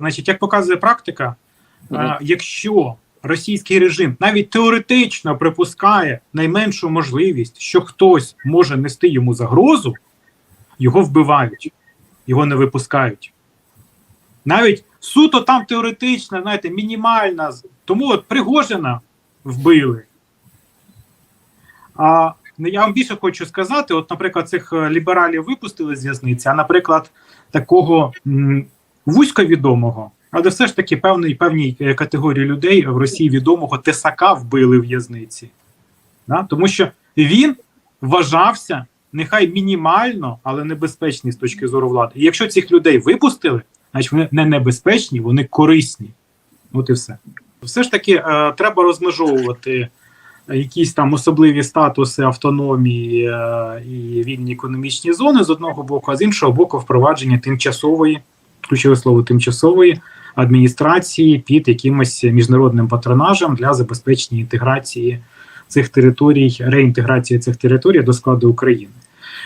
Значить, як показує практика, Мгм. е, якщо російський режим навіть теоретично припускає найменшу можливість, що хтось може нести йому загрозу, його вбивають, його не випускають. Навіть суто там теоретично, знаєте, мінімальна. Тому от Пригожина вбили. А ну, я вам більше хочу сказати: от, наприклад, цих е, лібералів випустили з в'язниці, а наприклад, такого вузько відомого, але все ж таки певний, певній е, категорії людей в Росії відомого Тесака вбили в'язниці. Да? Тому що він вважався нехай мінімально, але небезпечний з точки зору влади. І якщо цих людей випустили, значить вони не небезпечні, вони корисні. От і все. Все ж таки, е, треба розмежовувати якісь там особливі статуси автономії е, і вільні економічні зони з одного боку, а з іншого боку, впровадження тимчасової, ключове слово тимчасової адміністрації під якимось міжнародним патронажем для забезпечення інтеграції цих територій, реінтеграції цих територій до складу України.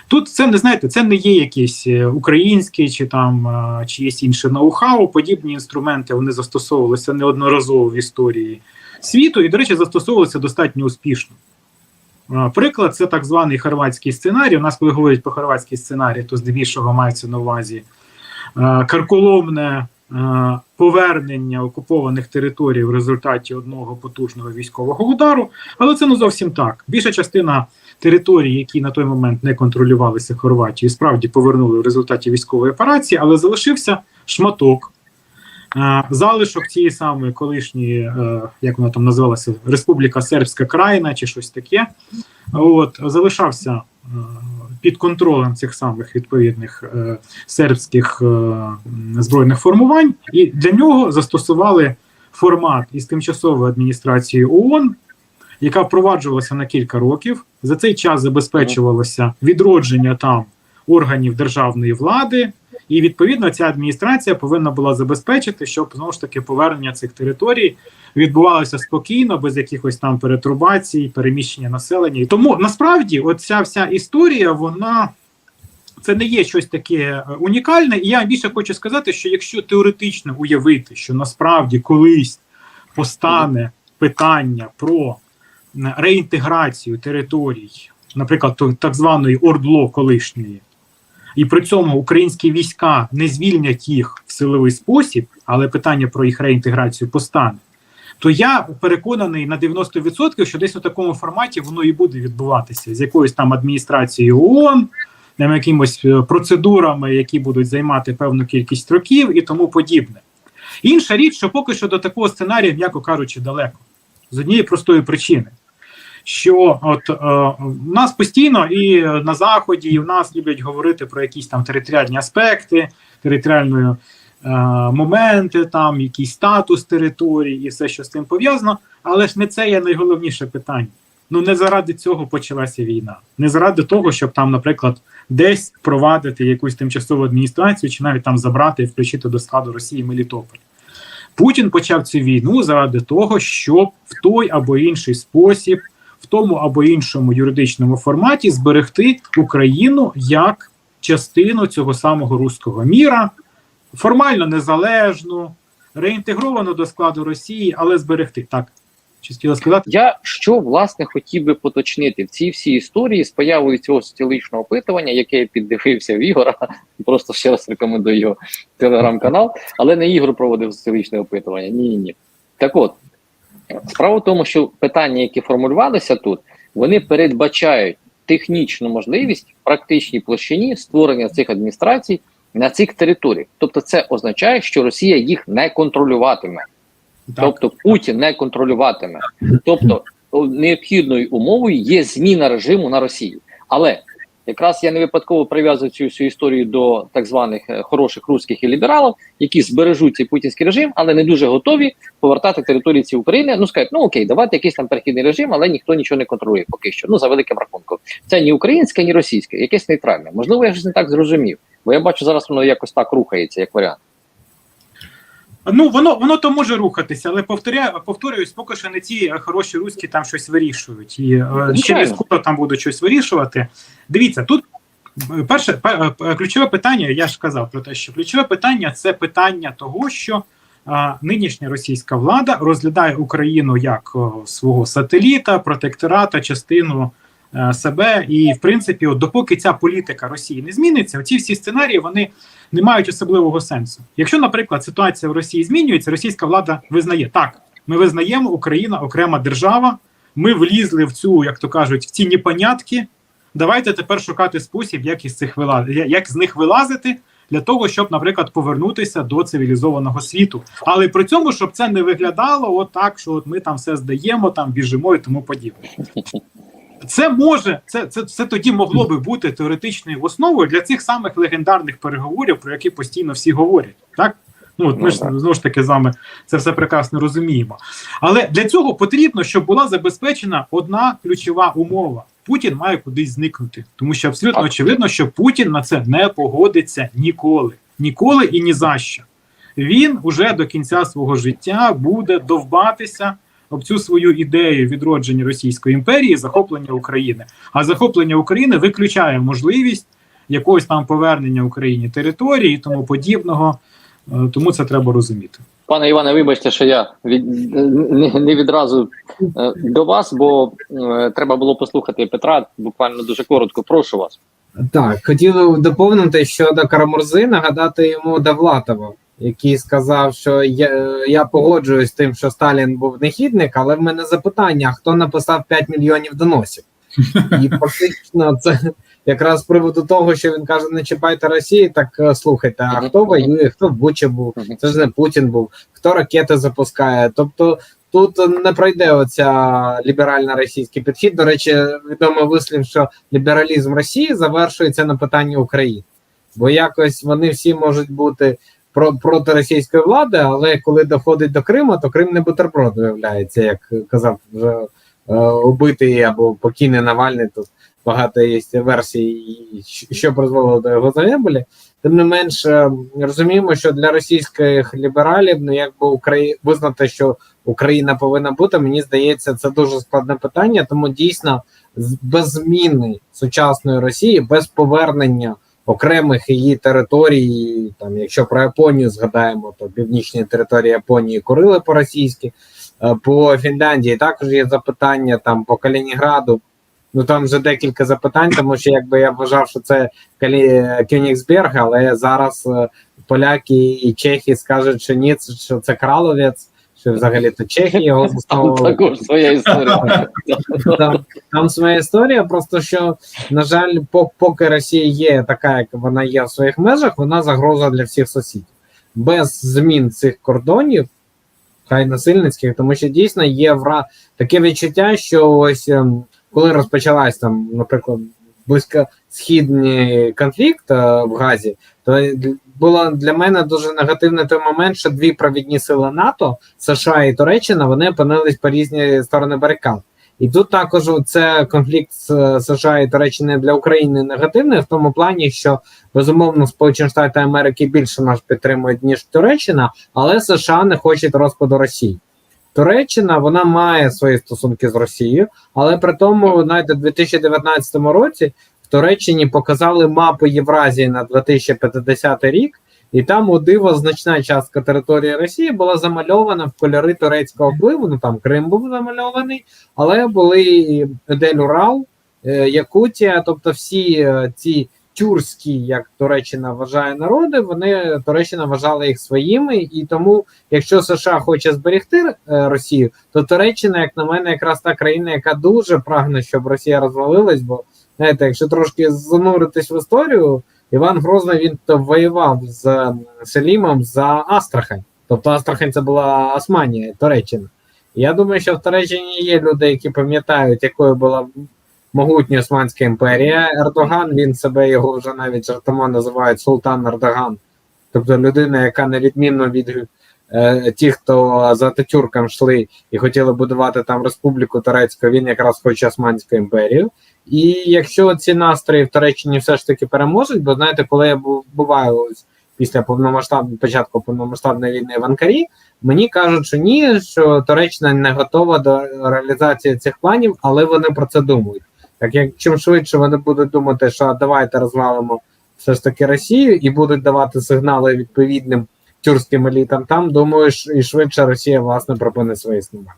Тут це не знаєте, це не є якийсь е, український чи там е, чиєсь інше ноу-хау. Подібні інструменти вони застосовувалися неодноразово в історії світу, і, до речі, застосовувалися достатньо успішно. Е, Приклад це так званий хорватський сценарій. У нас, коли говорять про хорватський сценарій, то здебільшого мається на увазі карколомне е, повернення окупованих територій в результаті одного потужного військового удару. Але це не зовсім так. Більша частина територій, які на той момент не контролювалися Хорватією, справді повернули в результаті військової операції, але залишився шматок. Е, Залишок цієї самої колишньої, е, як вона там називалася, Республіка Сербська Країна чи щось таке, от залишався е, під контролем цих самих відповідних е, сербських е, збройних формувань, і для нього застосували формат із тимчасової адміністрації ООН, яка впроваджувалася на кілька років. За цей час забезпечувалося відродження там органів державної влади. І відповідно ця адміністрація повинна була забезпечити, щоб знову ж таки повернення цих територій відбувалося спокійно, без якихось там перетрубацій, переміщення населення. І тому насправді, оця вся історія, вона це не є щось таке е, унікальне. І я більше хочу сказати, що якщо теоретично уявити, що насправді колись постане питання про реінтеграцію територій, наприклад, так званої ОРДЛО колишньої і при цьому українські війська не звільнять їх в силовий спосіб, але питання про їх реінтеграцію постане. То я переконаний на 90%, що десь у такому форматі воно і буде відбуватися. З якоюсь там адміністрацією ООН, якимось е, процедурами, які будуть займати певну кількість років і тому подібне. Інша річ, що поки що до такого сценарія, м'яко кажучи, далеко. З однієї простої причини. Що от е, у нас постійно і на заході, і в нас люблять говорити про якісь там територіальні аспекти, територіальної е, моменти, там якийсь статус території і все, що з цим пов'язано. Але ж не це є найголовніше питання. Ну не заради цього почалася війна, не заради того, щоб там, наприклад, десь впровадити якусь тимчасову адміністрацію, чи навіть там забрати і включити до складу Росії Мелітополь. Путін почав цю війну заради того, щоб в той або інший спосіб в тому або іншому юридичному форматі зберегти Україну як частину цього самого руського міра, формально незалежну, реінтегровану до складу Росії, але зберегти так. Чи хотіла сказати? Я що власне хотів би поточнити в цій всій історії з появою цього соціологічного опитування, яке я піддивився в Ігора. Просто ще раз рекомендую його телеграм-канал, але не Ігор проводив соціологічне опитування. Ні, ні, ні. Так от справа в тому, що питання, які формулювалися тут, вони передбачають технічну можливість в практичній площині створення цих адміністрацій на цих територіях. Тобто, це означає, що Росія їх не контролюватиме. Так. Тобто Путін не контролюватиме. Тобто необхідною умовою є зміна режиму на Росію. Але якраз я не випадково прив'язую цю всю історію до так званих е, хороших русських і лібералів, які збережуть цей путінський режим, але не дуже готові повертати території ці України. Ну скажуть, ну окей, давайте якийсь там перехідний режим, але ніхто нічого не контролює поки що. Ну за великим рахунком. Це ні українське, ні російське, якесь нейтральне. Можливо, я щось не так зрозумів, бо я бачу зараз воно якось так рухається, як варіант. Ну воно воно то може рухатися, але повторяю, повторююсь, поки що не е, хороші руські там щось вирішують. І е, ще не скоро там будуть щось вирішувати. Дивіться, тут Перше, пе- е, ключове питання, я ж казав про те, що ключове питання це питання того, що а, нинішня російська влада розглядає Україну як о, свого сателіта, протектората, частину е, себе. І, в принципі, от, допоки ця політика Росії не зміниться, ці всі сценарії вони не мають особливого сенсу. Якщо, наприклад, ситуація в Росії змінюється, російська влада визнає так, ми визнаємо Україна окрема держава. Ми влізли в цю, як то кажуть, в ці непонятки. Давайте тепер шукати спосіб, як із цих вила... як з них вилазити для того, щоб, наприклад, повернутися до цивілізованого світу. Але при цьому, щоб це не виглядало от що от ми там все здаємо, там біжимо і тому подібне. Це може, це, це, це тоді могло би бути теоретичною основою для цих самих легендарних переговорів, про які постійно всі говорять. Так? Ну, от ми Ну, ж знову ж таки з вами це все прекрасно розуміємо. Але для цього потрібно, щоб була забезпечена одна ключова умова: Путін має кудись зникнути, тому що абсолютно очевидно, що Путін на це не погодиться ніколи, ніколи і ні за що. Він уже до кінця свого життя буде довбатися об цю свою ідею відродження Російської імперії, захоплення України. А захоплення України виключає можливість якогось там повернення Україні території і тому подібного. Е, Тому це треба розуміти. Пане Іване, вибачте, що я від не, не відразу е, до вас, бо е, треба було послухати Петра. Буквально дуже коротко. Прошу вас. Так, хотів доповнити щодо Карамурзи, нагадати йому Довлатова, який сказав, що я, я погоджуюсь з тим, що Сталін був нехідник, але в мене запитання: хто написав 5 мільйонів доносів? І фактично це якраз з приводу того, що він каже: не чіпайте Росії, так е, слухайте, а хто воює, хто в Бучі був, це ж не Путін був, хто ракети запускає. Тобто тут не пройде оця ліберальна російський підхід. До речі, відомо вислів, що лібералізм Росії завершується на питанні України, бо якось вони всі можуть бути про проти російської влади, але коли доходить до Криму, то Крим не бутерброд виявляється, як казав вже е, убитий або покійний Навальний. Тут багато є версій, що призвело до його загибелі. Тим не менш, е, розуміємо, що для російських лібералів ну якби Украї... визнати, що Україна повинна бути, мені здається, це дуже складне питання. Тому дійсно, без зміни сучасної Росії, без повернення окремих її територій, там, якщо про Японію згадаємо, то північні території Японії курили по-російськи, Е, по Фінляндії також є запитання, там по Калінінграду. Ну там вже декілька запитань, тому що якби я вважав, що це Калі... Кенігсберг, але зараз е, поляки і чехи скажуть, що ні, що це Краловець, що взагалі то чехи його Там також своя історія. Там, там своя історія, просто що, на жаль, поки Росія є така, як вона є в своїх межах, вона загроза для всіх сусідів. Без змін цих кордонів, хай насильницьких, тому що дійсно є вра... таке відчуття, що ось ем, коли розпочалась там, наприклад, близькосхідний конфлікт е, в Газі, то було для мене дуже негативний той момент, що дві провідні сили НАТО, США і Туреччина, вони опинились по різні сторони барикад. І тут також це конфлікт з е, США і Туреччини для України негативний в тому плані, що безумовно Сполучені Штати Америки більше нас підтримують ніж Туреччина, але США не хочуть розпаду Росії. Туреччина вона має свої стосунки з Росією, але при тому, знаєте, у 2019 році в Туреччині показали мапу Євразії на 2050 рік, і там у диво значна частка території Росії була замальована в кольори турецького впливу. Ну там Крим був замальований, але були і Едель Урал, е, Якутія, тобто всі е, ці тюркські, як Туреччина вважає народи, вони Туреччина вважала їх своїми, і тому, якщо США хоче зберегти е, Росію, то Туреччина, як на мене, якраз та країна, яка дуже прагне, щоб Росія розвалилась. Бо знаєте, якщо трошки зануритись в історію, Іван Грозний він воював з Селімом за Астрахань. Тобто Астрахань це була Османія, Туреччина. Я думаю, що в Туреччині є люди, які пам'ятають, якою була могутня Османська імперія. Ердоган він себе його вже навіть жартома називають Султан Ердоган. Тобто людина, яка на відмінно від е, тих, хто за Ататюрком йшли і хотіли будувати там республіку Турецьку, він якраз хоче Османську імперію. І якщо ці настрої в Туреччині все ж таки переможуть, бо знаєте, коли я бу- буваю ось після повномасштабного початку повномасштабної війни в Анкарі, мені кажуть, що ні, що Туреччина не готова до реалізації цих планів, але вони про це думають. Так як чим швидше вони будуть думати, що давайте розвалимо все ж таки Росію і будуть давати сигнали відповідним тюркським елітам там, думаю, і швидше Росія власне припинить своє існування.